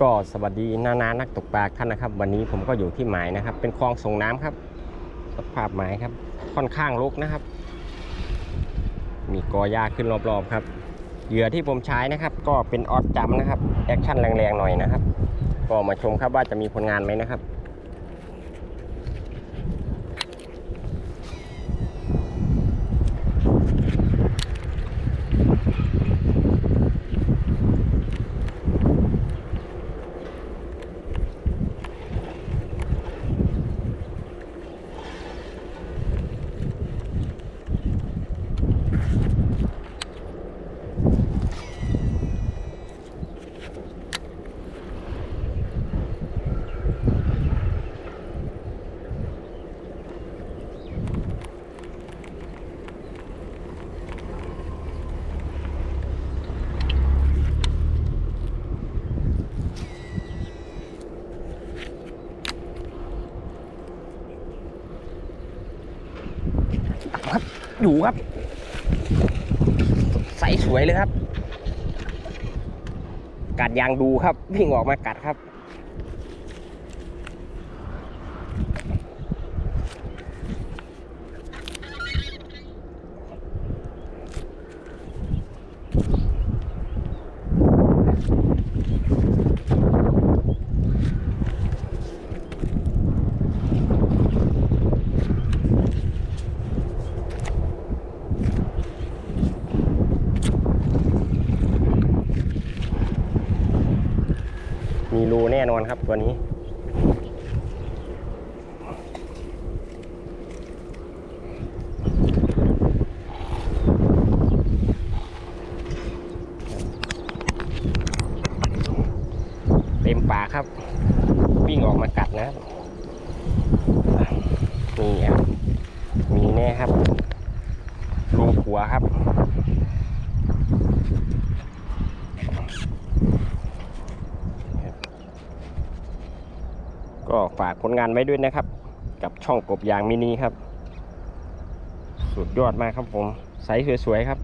ก็สวัสดีนานานักตกปลาท่านนะครับ วันนี้ผมก็อยู่ที่หมายนะครับ เป็นคลองส่งน้ำครับสภาพหมายครับ ค่อนข้างรกนะครับ มีกอหญ้าขึ้นรอบๆครับเหยื่อที่ผมใช้นะครับ ก็เป็นออดจัมนะครับแอคชั่นแรงๆหน่อยนะครับ ก็มาชมครับว่าจะมีผลงานไหมนะครับ ครับอยู่ครับ ใสสวยเลยครับ กัดยางดูครับวิ่งออกมากัดครับ มีรูแน่นอนครับตัวนี้ เต็มป่าครับ วิ่งออกมากัดนะครับนี่ครับ มีแน่ครับรูหัวครับ ก็ฝากผลงานไว้ด้วยนะครับ กับช่องกบยางมินิครับ สุดยอดมากครับผมไซส์สวยๆครับ